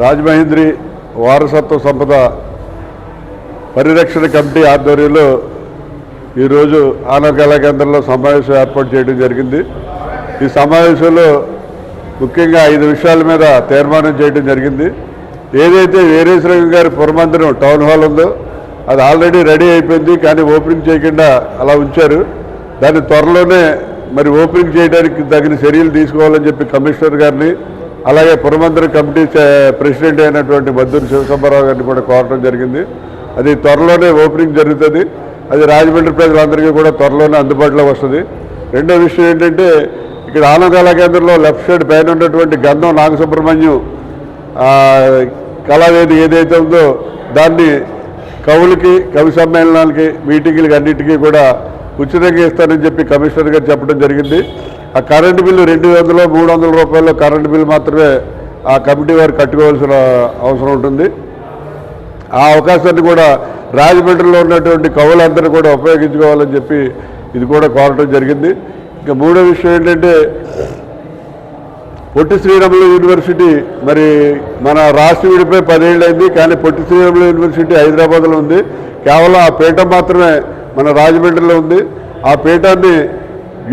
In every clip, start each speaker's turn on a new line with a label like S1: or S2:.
S1: రాజమహేంద్రి వారసత్వ సంపద పరిరక్షణ కమిటీ ఆధ్వర్యంలో ఈరోజు ఆనర్ కళా కేంద్రంలో సమావేశం ఏర్పాటు చేయడం జరిగింది. ఈ సమావేశంలో ముఖ్యంగా ఐదు విషయాల మీద తీర్మానం చేయడం జరిగింది. ఏదైతే వీరేశ్వరం గారి పురమందిరం టౌన్ హాల్ ఉందో అది ఆల్రెడీ రెడీ అయిపోయింది కానీ ఓపెనింగ్ చేయకుండా అలా ఉంచారు. దాన్ని త్వరలోనే మరి ఓపెనింగ్ చేయడానికి తగిన చర్యలు తీసుకోవాలని చెప్పి కమిషనర్ గారిని అలాగే పురమందరి కమిటీ ప్రెసిడెంట్ అయినటువంటి మద్దూరు శివశంబరావు గారిని కూడా కోరడం జరిగింది. అది త్వరలోనే ఓపెనింగ్ జరుగుతుంది. అది రాజమండ్రి ప్రజలందరికీ కూడా త్వరలోనే అందుబాటులో వస్తుంది. రెండో విషయం ఏంటంటే ఇక్కడ ఆనందాల కేంద్రంలో లెఫ్ట్ సైడ్ పైన ఉన్నటువంటి గంధం నాగసుబ్రహ్మణ్యం కళావేది ఏదైతే ఉందో దాన్ని కవులకి కవి సమ్మేళనాలకి మీటింగులకి అన్నిటికీ కూడా ఉచితంగా ఇస్తానని చెప్పి కమిషనర్ గారు చెప్పడం జరిగింది. ఆ కరెంటు బిల్లు రెండు వందలు మూడు వందల రూపాయలు కరెంటు బిల్లు మాత్రమే ఆ కమిటీ వారు కట్టుకోవాల్సిన అవసరం ఉంటుంది. ఆ అవకాశాన్ని కూడా రాజమండ్రిలో ఉన్నటువంటి కవులందరూ కూడా ఉపయోగించుకోవాలని చెప్పి ఇది కూడా కోరటం జరిగింది. ఇంకా మూడో విషయం ఏంటంటే పొట్టి శ్రీరాములు యూనివర్సిటీ మరి మన రాష్ట్ర విడిపై పదేళ్ళు అయింది కానీ పొట్టి శ్రీరాములు యూనివర్సిటీ హైదరాబాద్లో ఉంది. కేవలం ఆ పీఠం మాత్రమే మన రాజమండ్రిలో ఉంది. ఆ పీఠాన్ని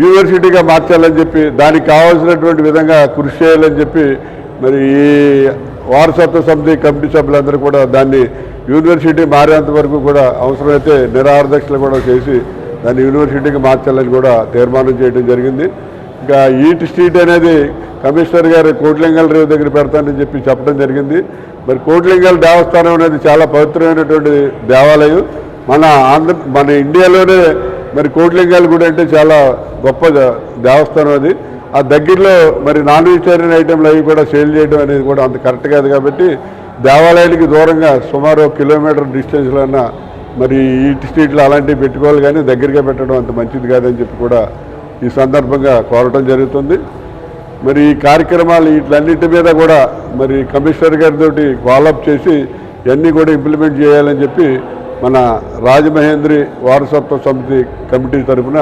S1: యూనివర్సిటీగా మార్చాలని చెప్పి దానికి కావాల్సినటువంటి విధంగా కృషి చేయాలని చెప్పి మరి ఈ వారసత్వ సమితి కమిటీ సభ్యులందరూ కూడా దాన్ని యూనివర్సిటీ మారేంత వరకు కూడా అవసరమైతే నిరాహారదక్షలు కూడా చేసి దాన్ని యూనివర్సిటీకి మార్చాలని కూడా తీర్మానం చేయడం జరిగింది. ఇంకా ఈట్ స్ట్రీట్ అనేది కమిషనర్ గారు కోట్లింగల్ రేవు దగ్గర పెడతానని చెప్పి చెప్పడం జరిగింది. మరి కోట్లింగల్ దేవస్థానం అనేది చాలా పవిత్రమైనటువంటి దేవాలయం. మన ఆంధ్ర మన ఇండియాలోనే మరి కోట్లింగాలు గుడి అంటే చాలా గొప్ప దేవస్థానం అది. ఆ దగ్గరలో మరి నాన్ వెజిటేరియన్ ఐటెంలు అవి కూడా సేల్ చేయడం అనేది కూడా అంత కరెక్ట్ కాదు కాబట్టి దేవాలయానికి దూరంగా సుమారు కిలోమీటర్ డిస్టెన్స్లో ఉన్న మరి ఈట్ స్ట్రీట్లో అలాంటివి పెట్టుకోవాలి కానీ దగ్గరగా పెట్టడం అంత మంచిది కాదని చెప్పి కూడా ఈ సందర్భంగా కోరటం జరుగుతుంది. మరి ఈ కార్యక్రమాలు వీటిలన్నిటి మీద కూడా మరి కమిషనర్ గారితో ఫాలోఅప్ చేసి ఇవన్నీ కూడా ఇంప్లిమెంట్ చేయాలని చెప్పి మన రాజమహేంద్రి వారసత్వ సమితి కమిటీ తరఫున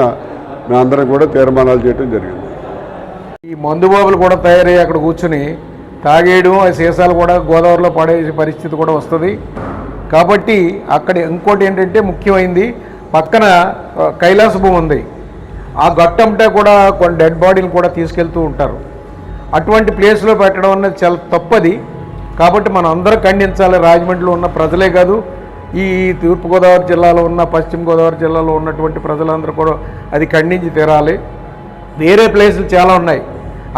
S1: మేమందరం కూడా తీర్మానాలు చేయడం జరిగింది.
S2: ఈ మందు బాబులు కూడా తయారయ్యి అక్కడ కూర్చుని తాగేయడం ఆ సీసాలు కూడా గోదావరిలో పడేసే పరిస్థితి కూడా వస్తుంది. కాబట్టి అక్కడ ఇంకోటి ఏంటంటే ముఖ్యమైంది పక్కన కైలాస భూమి ఉంది. ఆ గట్టంటే కూడా కొన్ని డెడ్ బాడీలు కూడా తీసుకెళ్తూ ఉంటారు. అటువంటి ప్లేస్లో పెట్టడం అనేది చాలా తప్పది. కాబట్టి మనం అందరూ ఖండించాలి రాజమండ్రిలో ఉన్న ప్రజలే కాదు ఈ తూర్పుగోదావరి జిల్లాలో ఉన్న పశ్చిమ గోదావరి జిల్లాలో ఉన్నటువంటి ప్రజలందరూ కూడా అది ఖండించి తీరాలి. వేరే ప్లేసులు చాలా ఉన్నాయి.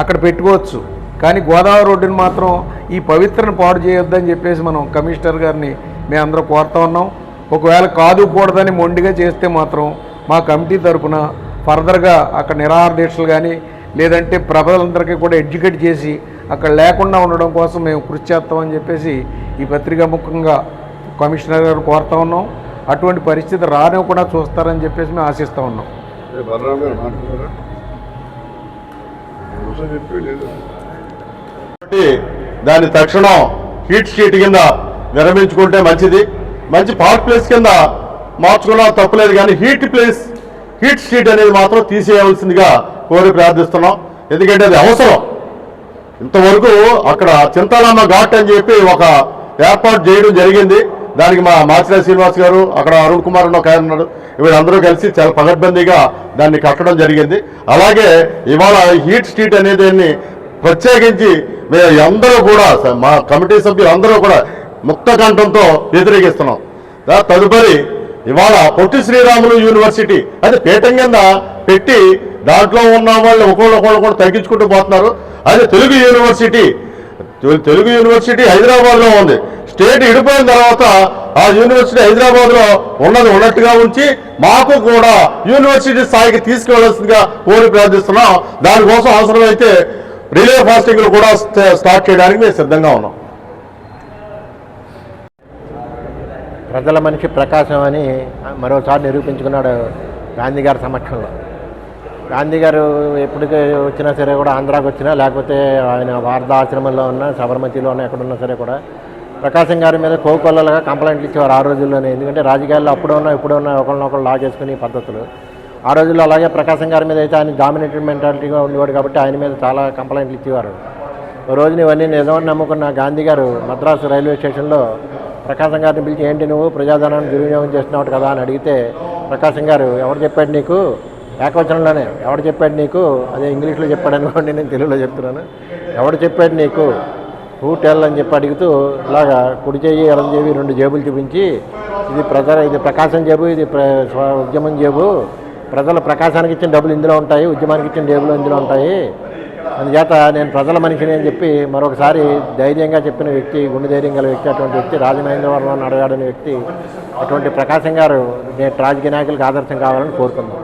S2: అక్కడ పెట్టుకోవచ్చు. కానీ గోదావరి రోడ్డుని మాత్రం ఈ పవిత్రను పాడు చేయొద్దని చెప్పేసి మనం కమిషనర్ గారిని మేము అందరూ కోరుతా ఉన్నాం. ఒకవేళ కాదు కూడదని మొండిగా చేస్తే మాత్రం మా కమిటీ తరఫున ఫర్దర్గా అక్కడ నిరాహార దీక్షలు కానీ లేదంటే ప్రజలందరికీ కూడా ఎడ్యుకేట్ చేసి అక్కడ లేకుండా ఉండడం కోసం మేము కృషి చేస్తామని చెప్పేసి ఈ పత్రికా ముఖంగా కమిషనర్ గారు కోరుతా ఉన్నాం. అటువంటి పరిస్థితి రానివ్వకుండా చూస్తారని చెప్పేసి మేము ఆశిస్తూ ఉన్నాం.
S3: కాబట్టి దాన్ని తక్షణం హీట్ షీట్ కింద విరమించుకుంటే మంచిది. మంచి పార్క్ ప్లేస్ కింద మార్చుకున్నా తప్పులేదు కానీ హీట్ ప్లేస్ హీట్ షీట్ అనేది మాత్రం తీసేయవలసిందిగా కోరి ప్రార్థిస్తున్నాం. ఎందుకంటే అది అవసరం. ఇంతవరకు అక్కడ చింతాలమ్మ ఘాట్ అని చెప్పి ఒక ఏర్పాటు చేయడం జరిగింది. దానికి మా మాచిరా శ్రీనివాస్ గారు అక్కడ అరుణ్ కుమార్ అని ఒక ఆయన ఉన్నాడు. వీళ్ళందరూ కలిసి చాలా పగడ్బందీగా దాన్ని కట్టడం జరిగింది. అలాగే ఇవాళ హీట్ స్ట్రీట్ అనేది ప్రత్యేకించి మేము అందరూ కూడా మా కమిటీ సభ్యులు అందరూ కూడా ముక్త కంఠంతో వ్యతిరేకిస్తున్నాం తదుపరి ఇవాళ పొట్టి శ్రీరాములు యూనివర్సిటీ అది పీఠం కింద పెట్టి దాంట్లో ఉన్న వాళ్ళు ఒకళ్ళు ఒకళ్ళు కూడా తగ్గించుకుంటూ పోతున్నారు. అదే తెలుగు యూనివర్సిటీ తెలుగు యూనివర్సిటీ హైదరాబాద్లో ఉంది. స్టేట్ విడిపోయిన తర్వాత ఆ యూనివర్సిటీ హైదరాబాద్లో ఉన్నది ఉన్నట్టుగా ఉంచి మాకు కూడా యూనివర్సిటీ స్థాయికి తీసుకెళ్ళాల్సిందిగా కోరి ప్రార్థిస్తున్నాం. దానికోసం అవసరమైతే రిలే ఫాస్టింగ్లు కూడా స్టార్ట్ చేయడానికి మేము సిద్ధంగా ఉన్నాం.
S4: ప్రజల మనిషి ప్రకాశం అని మరోసారి నిరూపించుకున్నాడు గాంధీ గారి సమక్షంలో. గాంధీ గారు ఎప్పటికి వచ్చినా సరే కూడా ఆంధ్రాకి వచ్చినా లేకపోతే ఆయన వారధ ఆశ్రమంలో ఉన్న సబర్మతిలో ఉన్న ఎక్కడున్నా సరే కూడా ప్రకాశం గారి మీద కోకొల్లలుగా కంప్లైంట్లు ఇచ్చేవారు ఆ రోజుల్లోనే. ఎందుకంటే రాజకీయాల్లో అప్పుడు ఉన్న ఇప్పుడు ఉన్నా ఒకరినొకరు లాగేసుకునే పద్ధతులు. ఆ రోజుల్లో అలాగే ప్రకాశం గారి మీద అయితే ఆయన డామినేటెడ్ మెంటాలిటీగా ఉండేవాడు కాబట్టి ఆయన మీద చాలా కంప్లైంట్లు ఇచ్చేవారు. ఓ రోజున ఇవన్నీ నిజమని నమ్ముకున్న గాంధీ గారు మద్రాసు రైల్వే స్టేషన్లో ప్రకాశం గారిని పిలిచి ఏంటి నువ్వు? ప్రజాధనాన్ని దుర్వినియోగం చేస్తున్నావు కదా అని అడిగితే ప్రకాశం గారు ఎవరు చెప్పాడు నీకు? ఏకవచనంలోనే ఎవడు చెప్పాడు నీకు? అదే ఇంగ్లీష్లో చెప్పాడు అనుకోండి నేను తెలుగులో చెప్తున్నాను. ఎవడు చెప్పాడు నీకు? హూటెల్ అని చెప్పి అడుగుతూ ఇలాగా కుడి చేయి ఎడం చేయి రెండు జేబులు చూపించి ఇది ప్రజల ఇది ప్రకాశం జేబు ఇది ప్ర ఉద్యమం జేబు. ప్రజల ప్రకాశానికి ఇచ్చిన డబ్బులు ఇందులో ఉంటాయి ఉద్యమానికి ఇచ్చిన డబ్బులు ఇందులో ఉంటాయి. అందుచేత నేను ప్రజల మనిషిని అని చెప్పి మరొకసారి ధైర్యంగా చెప్పిన వ్యక్తి గుండె ధైర్యం గల వ్యక్తి అటువంటి వ్యక్తి రాజమహేంద్రవరం అడగాడని వ్యక్తి అటువంటి ప్రకాశం గారు నేను రాజకీయ నాయకులకు ఆదర్శం కావాలని కోరుకుందాం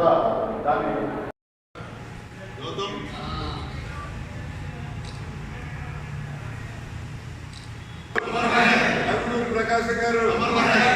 S1: ప్రకాశం గారు.